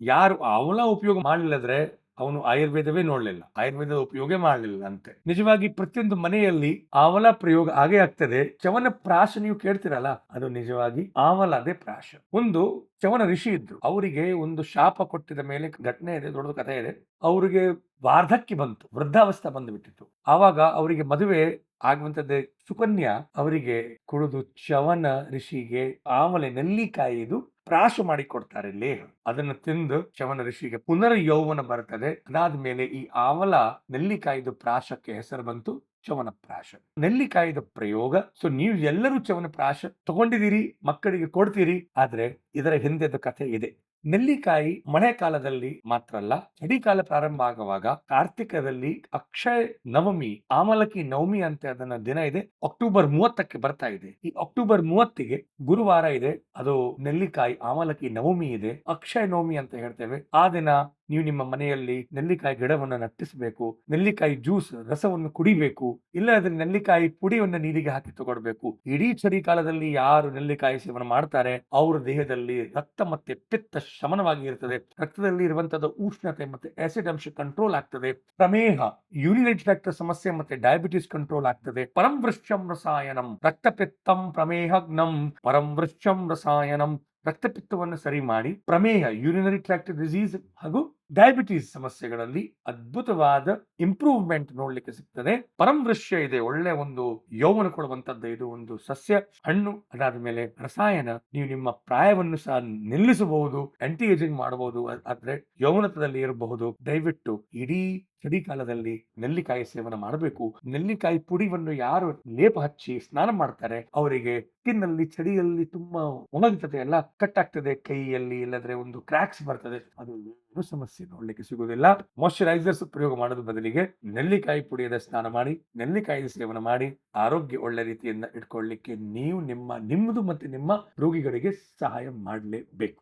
ಯಾರು ಆವಲ ಉಪಯೋಗ ಮಾಡಲಿಲ್ಲದ್ರೆ ಅವನು ಆಯುರ್ವೇದವೇ ನೋಡ್ಲಿಲ್ಲ. ಆಯುರ್ವೇದದ ಉಪಯೋಗ ಮಾಡಲಿಲ್ಲ ಅಂತೆ. ನಿಜವಾಗಿ ಪ್ರತಿಯೊಂದು ಮನೆಯಲ್ಲಿ ಆವಲ ಪ್ರಯೋಗ ಹಾಗೆ ಆಗ್ತದೆ. ಚವನ ಪ್ರಾಶ ನೀವು ಕೇಳ್ತಿರಲ್ಲ, ಅದು ನಿಜವಾಗಿ ಆವಲ ಅದೇ ಪ್ರಾಶ. ಒಂದು ಚವನ ಋಷಿ ಇದ್ರು. ಅವರಿಗೆ ಒಂದು ಶಾಪ ಕೊಟ್ಟಿದ ಮೇಲೆ ಘಟನೆ ಇದೆ ದೊಡ್ಡ ಕಥೆ ಇದೆ. ಅವರಿಗೆ ವಾರ್ಧಕ್ಕೆ ಬಂತು, ವೃದ್ಧಾವಸ್ಥೆ ಬಂದು ಬಿಟ್ಟಿತ್ತು ಆವಾಗ ಅವರಿಗೆ ಮದುವೆ ಆಗುವಂತದ್ದೇ ಸುಕನ್ಯಾ ಅವರಿಗೆ ಕುಡಿದು ಚವನ ಋಷಿಗೆ ಆಮಲೆ ನೆಲ್ಲಿಕಾಯಿದು ಪ್ರಾಶ ಮಾಡಿ ಕೊಡ್ತಾರೆ ಲೇಹ. ಅದನ್ನು ತಿಂದು ಚವನ ಋಷಿಗೆ ಪುನರ್ ಯೌವನ ಬರ್ತದೆ. ಅದಾದ್ಮೇಲೆ ಈ ಆವಲ ನೆಲ್ಲಿಕಾಯಿದು ಪ್ರಾಶಕ್ಕೆ ಹೆಸರು ಬಂತು ಚವನ ಪ್ರಾಶ. ನೆಲ್ಲಿಕಾಯಿದ ಪ್ರಯೋಗ. ಸೊ ನೀವು ಎಲ್ಲರೂ ಚವನ ಪ್ರಾಶ ತಗೊಂಡಿದ್ದೀರಿ, ಮಕ್ಕಳಿಗೆ ಕೊಡ್ತೀರಿ, ಆದ್ರೆ ಇದರ ಹಿಂದೆದ ಕಥೆ ಇದೆ. ನೆಲ್ಲಿಕಾಯಿ ಮಳೆಗಾಲದಲ್ಲಿ ಮಾತ್ರ ಅಲ್ಲ, ಚಳಿಗಾಲ ಪ್ರಾರಂಭ ಆಗುವಾಗ ಕಾರ್ತಿಕದಲ್ಲಿ ಅಕ್ಷಯ ನವಮಿ, ಆಮಲಕಿ ನವಮಿ ಅಂತ ಅದನ್ನ ದಿನ ಇದೆ. ಅಕ್ಟೋಬರ್ ಮೂವತ್ತಕ್ಕೆ ಬರ್ತಾ ಇದೆ. ಈ ಅಕ್ಟೋಬರ್ ಮೂವತ್ತಿಗೆ ಗುರುವಾರ ಇದೆ. ಅದು ನೆಲ್ಲಿಕಾಯಿ, ಆಮಲಕಿ ನವಮಿ ಇದೆ. ಅಕ್ಷಯ ನವಮಿ ಅಂತ ಹೇಳ್ತೇವೆ. ಆ ದಿನ ನೀವು ನಿಮ್ಮ ಮನೆಯಲ್ಲಿ ನೆಲ್ಲಿಕಾಯಿ ಗಿಡವನ್ನು ನಟ್ಟಿಸಬೇಕು, ನೆಲ್ಲಿಕಾಯಿ ಜ್ಯೂಸ್, ರಸವನ್ನು ಕುಡಿಬೇಕು ಇಲ್ಲದ್ರೆ ನೆಲ್ಲಿಕಾಯಿ ಪುಡಿಯನ್ನು ನೀರಿಗೆ ಹಾಕಿ ತಗೊಳ್ಬೇಕು. ಇಡೀ ಚಳಿಗಾಲದಲ್ಲಿ ಯಾರು ನೆಲ್ಲಿಕಾಯಿ ಸೇವನೆ ಮಾಡ್ತಾರೆ, ಅವರ ದೇಹದಲ್ಲಿ ರಕ್ತ ಮತ್ತೆ ಪಿತ್ತ ಶಮನವಾಗಿ ಇರ್ತದೆ ರಕ್ತದಲ್ಲಿ ಇರುವಂತದ್ದು ಉಷ್ಣತೆ ಮತ್ತೆ ಆಸಿಡ್ ಅಂಶ ಕಂಟ್ರೋಲ್ ಆಗ್ತದೆ. ಪ್ರಮೇಹ ಯೂರಿನರಿ ಟ್ರಾಕ್ಟ್ ಸಮಸ್ಯೆ ಮತ್ತೆ ಡಯಾಬಿಟಿಸ್ ಕಂಟ್ರೋಲ್ ಆಗ್ತದೆ. ಪರಂ ವೃಕ್ಷಂ ರಸಾಯನಂ, ರಕ್ತಪಿತ್ತಂ ಪ್ರಮೇಹಗ್ನಂ ಪರಂ ವೃಕ್ಷಂ ರಸಾಯನಂ. ರಕ್ತಪಿತ್ತವನ್ನು ಸರಿ ಮಾಡಿ ಪ್ರಮೇಯ ಯೂರಿನರಿ ಟ್ರಾಕ್ಟ್ ಡಿಸೀಸ್ ಹಾಗೂ ಡಯಾಬಿಟೀಸ್ ಸಮಸ್ಯೆಗಳಲ್ಲಿ ಅದ್ಭುತವಾದ ಇಂಪ್ರೂವ್ಮೆಂಟ್ ನೋಡ್ಲಿಕ್ಕೆ ಸಿಗ್ತದೆ. ಪರಂ ಇದೆ, ಒಳ್ಳೆ ಒಂದು ಯೌವನ ಕೊಡುವಂತದ್ದು ಇದು, ಒಂದು ಸಸ್ಯ, ಹಣ್ಣು ಅದಾದ ಮೇಲೆ ರಸಾಯನ. ನೀವು ನಿಮ್ಮ ಪ್ರಾಯವನ್ನು ಸಹ ನಿಲ್ಲಿಸಬಹುದು ಆಂಟಿ ಏಜಿಂಗ್ ಮಾಡಬಹುದು ಆದ್ರೆ ಯೌವನತದಲ್ಲಿ ಇರಬಹುದು. ದಯವಿಟ್ಟು ಇಡೀ ಚಳಿಗಾಲದಲ್ಲಿ ನೆಲ್ಲಿಕಾಯಿ ಸೇವನೆ ಮಾಡಬೇಕು. ನೆಲ್ಲಿಕಾಯಿ ಪುಡಿವನ್ನು ಯಾರು ಲೇಪ ಹಚ್ಚಿ ಸ್ನಾನ ಮಾಡ್ತಾರೆ, ಅವರಿಗೆ ಸ್ಕಿನ್ನಲ್ಲಿ ಚಳಿಯಲ್ಲಿ ತುಂಬಾ ಒಣಗುತ್ತದೆ ಎಲ್ಲ ಕಟ್ ಆಗ್ತದೆ ಕೈಯಲ್ಲಿ ಇಲ್ಲದ್ರೆ ಒಂದು ಕ್ರ್ಯಾಕ್ಸ್ ಬರ್ತದೆ. ಅದು ಏನು ಸಮಸ್ಯೆ ನೋಡ್ಲಿಕ್ಕೆ ಸಿಗುವುದಿಲ್ಲ. ಮಾಯಶ್ಚರೈಸರ್ಸ್ ಪ್ರಯೋಗ ಮಾಡೋದ್ರ ಬದಲಿಗೆ ನೆಲ್ಲಿಕಾಯಿ ಪುಡಿಯದ ಸ್ನಾನ ಮಾಡಿ ನೆಲ್ಲಿಕಾಯಿ ಸೇವನೆ ಮಾಡಿ, ಆರೋಗ್ಯ ಒಳ್ಳೆ ರೀತಿಯಿಂದ ಇಟ್ಕೊಳ್ಳಿಕ್ಕೆ ನೀವು ನಿಮ್ಮ, ನಿಮ್ಮದು ಮತ್ತೆ ನಿಮ್ಮ ರೋಗಿಗಳಿಗೆ ಸಹಾಯ ಮಾಡಲೇಬೇಕು.